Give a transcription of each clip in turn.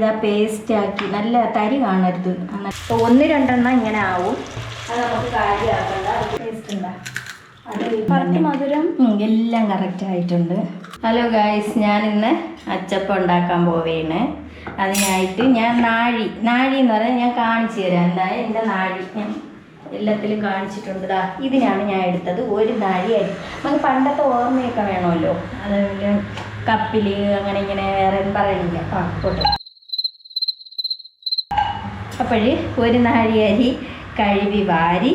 ഇതാ പേസ്റ്റ് ആക്കി നല്ല തരി കാണരുത്. അപ്പോൾ ഒന്ന് രണ്ടെണ്ണം ഇങ്ങനെ ആവും. അത് നമുക്ക് കാര്യമാക്കണ്ട. പേസ്റ്റ് ഉണ്ടാ അത് കറക്റ്റ് മധുരം? എല്ലാം കറക്റ്റ് ആയിട്ടുണ്ട്. ഹലോ ഗായ്സ് ഞാൻ ഇന്ന് അച്ചപ്പം ഉണ്ടാക്കാൻ പോവേണ്. അതിനായിട്ട് ഞാൻ നാഴി നാഴി എന്ന് പറഞ്ഞാൽ ഞാൻ കാണിച്ചു തരാം. എന്താ എന്റെ നാഴി? ഞാൻ എല്ലാത്തിലും കാണിച്ചിട്ടുണ്ട് ദാ. ഇതിനാണ് ഞാൻ എടുത്തത്. ഒരു നാഴി അരി. നമുക്ക് പണ്ടത്തെ ഓർമ്മയൊക്കെ വേണമല്ലോ. അതേപോലെ കപ്പിൽ അങ്ങനെ ഇങ്ങനെ വേറെ പറയുന്നില്ല ആ പോട്ടെ. അപ്പോഴ് ഒരു നാഴി അരി കഴുകി വാരി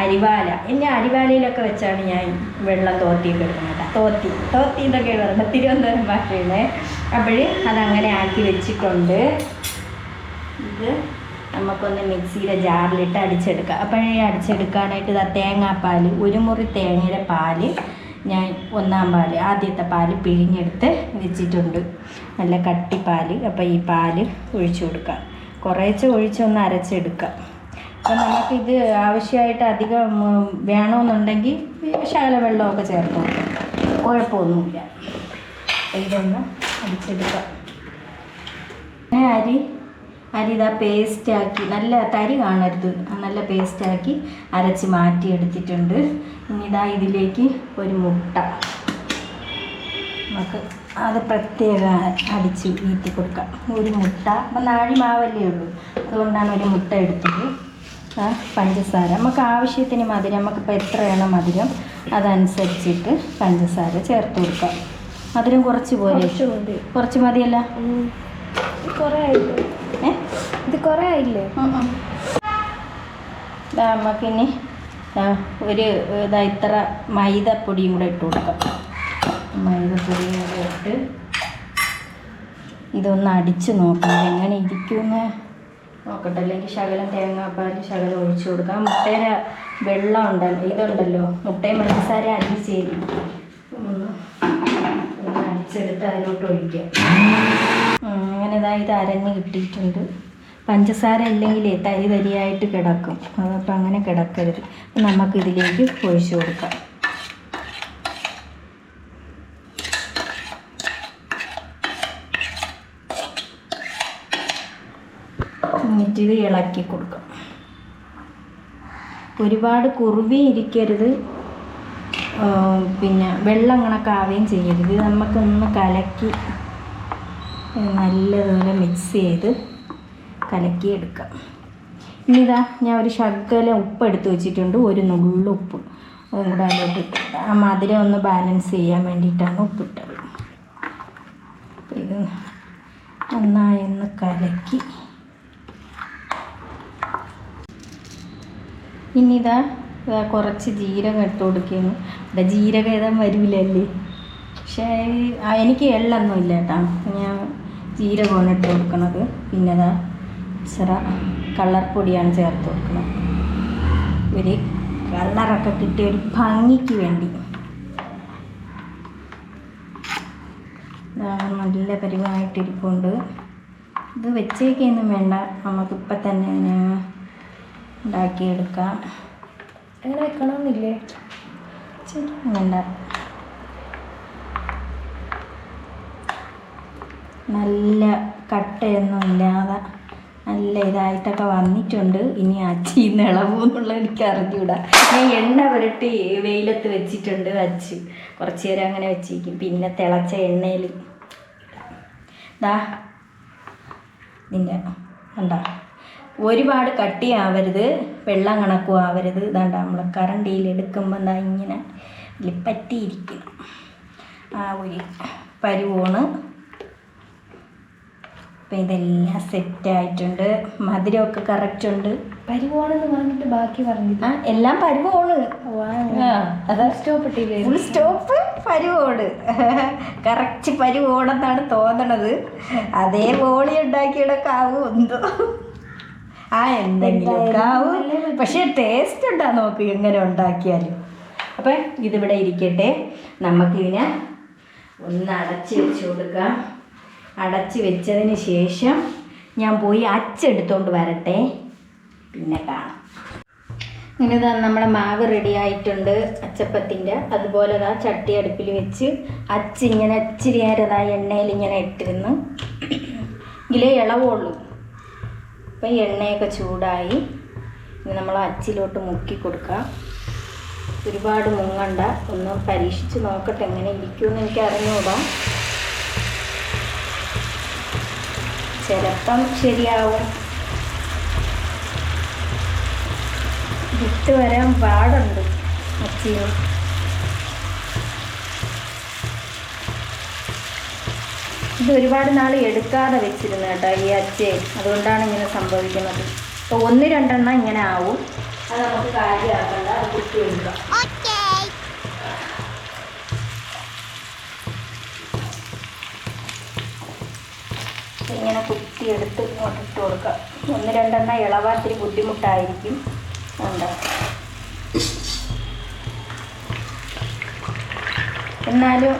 അരിവാല. എന്നെ അരിവാലയിലൊക്കെ വെച്ചാണ് ഞാൻ വെള്ളം തോത്തിയൊക്കെ എടുക്കുന്നത്. തോത്തി തോത്തി എന്നൊക്കെ പറയുന്നത് തിരുവനന്തപുരം ഭാഷയാണ് അപ്പോൾ അതങ്ങനെ ആക്കി വെച്ചിട്ടുണ്ട്. ഇത് നമുക്കൊന്ന് മിക്സിയുടെ ജാറിലിട്ട് അടിച്ചെടുക്കാം. അപ്പോഴേ അടിച്ചെടുക്കാനായിട്ട് ഇതാ തേങ്ങാപ്പാൽ ഒരു മുറി തേങ്ങയുടെ പാൽ ഞാൻ ഒന്നാം പാൽ ആദ്യത്തെ പാൽ പിഴിഞ്ഞെടുത്ത് വെച്ചിട്ടുണ്ട്. നല്ല കട്ടിപ്പാൽ അപ്പോൾ ഈ പാൽ ഒഴിച്ചു കൊടുക്കാം. കുറേശ്ശെ ഒഴിച്ചൊന്ന് അരച്ചെടുക്കാം അപ്പം നമുക്കിത് ആവശ്യമായിട്ട് അധികം വേണമെന്നുണ്ടെങ്കിൽ ശകല വെള്ളമൊക്കെ ചേർത്ത് കൊടുക്കാം. കുഴപ്പമൊന്നുമില്ല. ഇതൊന്ന് അടിച്ചെടുക്കാം. പിന്നെ അരി അരി ഇതാ പേസ്റ്റാക്കി നല്ല തരി കാണരുത്. നല്ല പേസ്റ്റാക്കി അരച്ച് മാറ്റിയെടുത്തിട്ടുണ്ട്. ഇനി ഇതാ ഇതിലേക്ക് ഒരു മുട്ട. നമുക്ക് അത് പ്രത്യേകം അടിച്ച് വീട്ടി കൊടുക്കാം ഒരു മുട്ട അപ്പം നാഴി മാവല്ലേ ഉള്ളൂ. അതുകൊണ്ടാണ് ഒരു മുട്ട എടുത്തത്. പഞ്ചസാര. നമുക്ക് ആവശ്യത്തിന് മധുരം നമുക്കിപ്പോൾ എത്ര വേണം മധുരം അതനുസരിച്ചിട്ട് പഞ്ചസാര ചേർത്ത് കൊടുക്കാം. മധുരം കുറച്ച് പോലെ കുറച്ച് മതി. കുറച്ച് മതിയല്ല? ഇത് കുറേ ആയില്ലേ നമുക്കിനി ഒരു ഇതാ ഇത്ര മൈദപ്പൊടിയും കൂടെ ഇട്ട് കൊടുക്കാം. മൈദപ്പൊടിയും കൂടെ ഇട്ട് ഇതൊന്ന് അടിച്ച് നോക്കാം എങ്ങനെ ഇരിക്കുമെന്ന് നോക്കട്ടെ. അല്ലെങ്കിൽ ശകലം തേങ്ങാപ്പാൽ ശകലം ഒഴിച്ചു കൊടുക്കാം. മുട്ടയുടെ വെള്ളം ഉണ്ടല്ലോ ഇതുണ്ടല്ലോ. മുട്ടയും പഞ്ചസാര അരിച്ചേരി ഒന്ന് അടിച്ചെടുത്ത് അതിലോട്ട് ഒഴിക്കാം അങ്ങനെ ഇതാ ഇത് അരഞ്ഞ് കിട്ടിയിട്ടുണ്ട്. പഞ്ചസാര ഇല്ലെങ്കിലേ തരി തരിയായിട്ട് കിടക്കും. അതപ്പോൾ അങ്ങനെ കിടക്കരുത്. നമുക്കിതിലേക്ക് ഒഴിച്ചു കൊടുക്കാം. എന്നിട്ട് ഇത് ഇളക്കി കൊടുക്കാം. ഒരുപാട് കുറുവി ഇരിക്കരുത്. പിന്നെ വെള്ളം അങ്ങനെ കാവുകയും ചെയ്യരുത്. നമുക്കൊന്ന് കലക്കി നല്ലതുപോലെ മിക്സ് ചെയ്ത് കലക്കി എടുക്കാം ഇനി ഞാൻ ഒരു ശകല ഉപ്പ് എടുത്ത് വെച്ചിട്ടുണ്ട്. ഒരു നുള്ളു ഉപ്പ് അതും കൂടെ അതിലോട്ട് ആ മധുരം ഒന്ന് ബാലൻസ് ചെയ്യാൻ വേണ്ടിയിട്ടാണ് ഉപ്പിട്ടത്. ഇത് നന്നായി ഒന്ന് കലക്കി ഇനി ഇതാ ഇതാ കുറച്ച് ജീരകം ഇട്ട് കൊടുക്കുന്നു ഇവിടെ ജീരകം ഏതാ വരില്ലല്ലേ പക്ഷേ എനിക്ക് എള്ളൊന്നും ഇല്ല കേട്ടോ. ഞാൻ ജീരകമാണ് ഇട്ട് കൊടുക്കുന്നത് പിന്നെ ഇതാ ഇച്ചിറ കളർ പൊടിയാണ് ചേർത്ത് കൊടുക്കുന്നത് ഒരു കളറൊക്കെ കിട്ടിയ ഒരു ഭംഗിക്ക് വേണ്ടി. നല്ല പരിവായിട്ടിരിപ്പുണ്ട്. ഇത് വെച്ചേക്കൊന്നും വേണ്ട. നമുക്കിപ്പം തന്നെ ഉണ്ടാക്കിയെടുക്കാം. അങ്ങനെ വെക്കണമെന്നില്ലേ വേണ്ട. നല്ല കട്ടയൊന്നും ഇല്ലാതെ നല്ല ഇതായിട്ടൊക്കെ വന്നിട്ടുണ്ട്. ഇനി അച്ചി നിളവെന്നുള്ള എനിക്ക് അറിഞ്ഞൂടാ. ഞാൻ എണ്ണ പുരട്ടി വെയിലത്ത് വെച്ചിട്ടുണ്ട് അച്ച്. കുറച്ച് നേരം അങ്ങനെ വെച്ചിരിക്കും. പിന്നെ തിളച്ച എണ്ണയിൽ ദാ. ഇതിന്റെ കണ്ടോ? ഒരുപാട് കട്ടിയാവരുത് വെള്ളം കണക്കും ആവരുത് ഇതാണ്ട നമ്മൾ കറണ്ടിയിൽ എടുക്കുമ്പോൾ എന്താ ഇങ്ങനെ പറ്റിയിരിക്കണം. ആ ഒരു പരുവാണ്. അപ്പം ഇതെല്ലാം സെറ്റായിട്ടുണ്ട് മധുരമൊക്കെ കറക്റ്റ് ഉണ്ട്. പരുവാണെന്ന് പറഞ്ഞിട്ട് ബാക്കി പറഞ്ഞില്ല. ആ എല്ലാം പരുവാണ്. സ്റ്റോപ്പ് ഫുൾ സ്റ്റോപ്പ് പരുവോട് കറക്റ്റ് പരുവോണെന്നാണ് തോന്നണത്. അതേ ബോളി ഉണ്ടാക്കിയിടൊക്കെ ആവും എന്തോ. ആ എന്തെങ്കിലും ആവും. പക്ഷെ ടേസ്റ്റ് ഉണ്ടാ നോക്ക് എങ്ങനെ ഉണ്ടാക്കിയാലും. അപ്പം ഇതിവിടെ ഇരിക്കട്ടെ. നമുക്കിതിനെ ഒന്ന് അടച്ച് വെച്ച് കൊടുക്കാം. അടച്ച് വെച്ചതിന് ശേഷം ഞാൻ പോയി അച്ചെടുത്തോണ്ട് വരട്ടെ. പിന്നെ കാണാം. ഇങ്ങനെ ഇതാ നമ്മുടെ മാവ് റെഡി ആയിട്ടുണ്ട് അച്ചപ്പത്തിന്റെ. അതുപോലെ ഇതാ ചട്ടി അടുപ്പിൽ വെച്ച് അച്ചിങ്ങനെ ഇച്ചിരി നേരം ഇതാ എണ്ണയിൽ ഇങ്ങനെ ഇട്ടിരുന്ന്. ഇതിലേ ഇളവുള്ളൂ. അപ്പം എണ്ണയൊക്കെ ചൂടായി. ഇനി നമ്മൾ അച്ചിലോട്ട് മുക്കി കൊടുക്കാം ഒരുപാട് മുങ്ങണ്ട. ഒന്ന് പരീക്ഷിച്ച് നോക്കട്ടെ എങ്ങനെ ഇരിക്കുമെന്ന് എനിക്ക് അറിഞ്ഞുകൂടാ ചിലപ്പം ശരിയാവും. വിട്ട് വരാൻ പാടുണ്ട് അച്ചിയും ഇത് ഒരുപാട് നാൾ എടുക്കാതെ വെച്ചിരുന്നു കേട്ടോ ഈ അച്ചേ. അതുകൊണ്ടാണ് ഇങ്ങനെ സംഭവിക്കുന്നത്. അപ്പോൾ ഒന്ന് രണ്ടെണ്ണം ഇങ്ങനെ ആവും. അത് നമുക്ക് കാര്യമാക്കണ്ട. അത് കുത്തി എടുക്കാം. ഇങ്ങനെ ഇങ്ങോട്ട് ഇട്ട് കൊടുക്കാം. ഒന്ന് രണ്ടെണ്ണം ഇളവാ ഇത്തിരി ബുദ്ധിമുട്ടായിരിക്കും. ഉണ്ട് എന്നാലും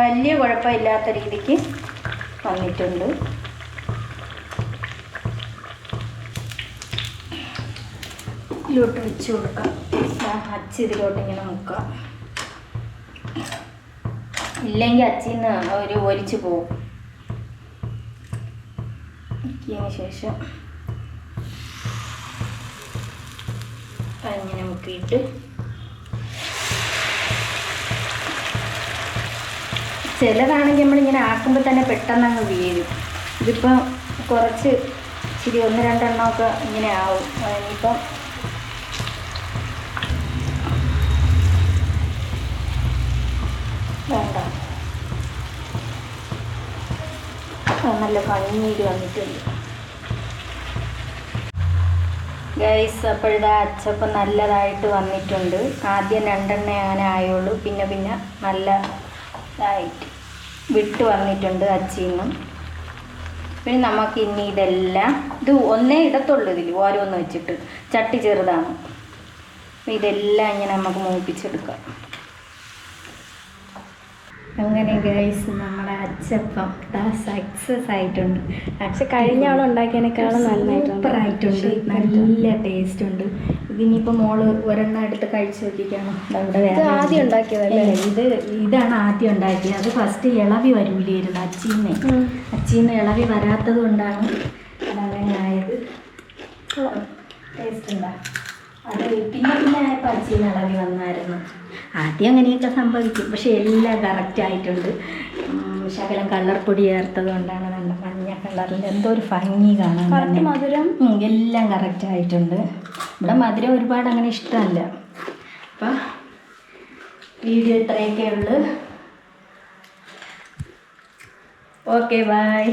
വലിയ കുഴപ്പമില്ലാത്ത രീതിക്ക് വന്നിട്ടുണ്ട് ഇതിലോട്ട് വെച്ച് കൊടുക്കാം. അച്ചി ഇതിലോട്ട് ഇങ്ങനെ മുക്കാം ഇല്ലെങ്കിൽ അച്ചിന്ന് ഒരു ഒരിച്ച് പോകും. മുക്കിയതിന് ശേഷം അങ്ങനെ മുക്കിയിട്ട് ചിലതാണെങ്കിൽ നമ്മളിങ്ങനെ ആക്കുമ്പോൾ തന്നെ പെട്ടെന്ന് അങ്ങ് വീഴും. ഇതിപ്പം കുറച്ച് ഇച്ചിരി ഒന്ന് രണ്ടെണ്ണമൊക്കെ ഇങ്ങനെ ആവും. ഇനിയിപ്പം വേണ്ട. നല്ല ഭംഗിയിൽ വന്നിട്ടുണ്ട്. ഗൈസ് അപ്പോഴിതാ അച്ചപ്പം നല്ലതായിട്ട് വന്നിട്ടുണ്ട്. ആദ്യം രണ്ടെണ്ണ അങ്ങനെ ആയുള്ളൂ. പിന്നെ പിന്നെ നല്ല ഇതായിട്ട്. വിട്ട് വന്നിട്ടുണ്ട് അച്ചിന്നും പിന്നെ നമുക്ക് ഇനി ഇതെല്ലാം ഇത് ഒന്നേ ഇടത്തുള്ളൂ ഇതിൽ ഓരോന്ന് വെച്ചിട്ട്. ചട്ടി ചെറുതാണ്. ഇതെല്ലാം ഇങ്ങനെ നമുക്ക് മൂപ്പിച്ചെടുക്കാം. അങ്ങനെ ഗൈസ് നമ്മുടെ അച്ചപ്പം സക്സസ് ആയിട്ടുണ്ട്. പക്ഷെ കഴിഞ്ഞ ആളുണ്ടാക്കിയതിനേക്കാളും നന്നായിട്ടുണ്ട്. സൂപ്പർ ആയിട്ടുണ്ട്. നല്ല ടേസ്റ്റ് ഉണ്ട്. ഇതിനിപ്പോൾ മോൾ ഒരെണ്ണം എടുത്ത് കഴിച്ചു അവിടെ ഇത് ആദ്യം ഉണ്ടാക്കിയതല്ലേ? ഇത് ഇതാണ് ആദ്യം ഉണ്ടാക്കിയത്. അത് ഫസ്റ്റ് ഇളവി വരൂലായിരുന്നു അച്ചീന്ന് അച്ചീന്ന് ഇളവി വരാത്തത് കൊണ്ടാണ് അതങ്ങനെ ആയത്. ടേസ്റ്റ് ഉണ്ടാ? അത് പിന്നെ പിന്നെ ആയപ്പോൾ അച്ചീന്ന് ഇളവി വന്നായിരുന്നു. ആദ്യം അങ്ങനെയൊക്കെ സംഭവിക്കും. പക്ഷെ എല്ലാം കറക്റ്റ് ആയിട്ടുണ്ട്. ശകലം കളർ പൊടി ചേർത്തത് കൊണ്ടാണ് നല്ല മഞ്ഞ കളറിൽ എന്തോ ഒരു ഭംഗി കാണാൻ. മധുരം. എല്ലാം കറക്റ്റ് ആയിട്ടുണ്ട്. ഇവിടെ മധുരം ഒരുപാട് അങ്ങനെ ഇഷ്ടമല്ല. അപ്പം വീഡിയോ ഇത്രയൊക്കെ ഉള്ളു. Okay bye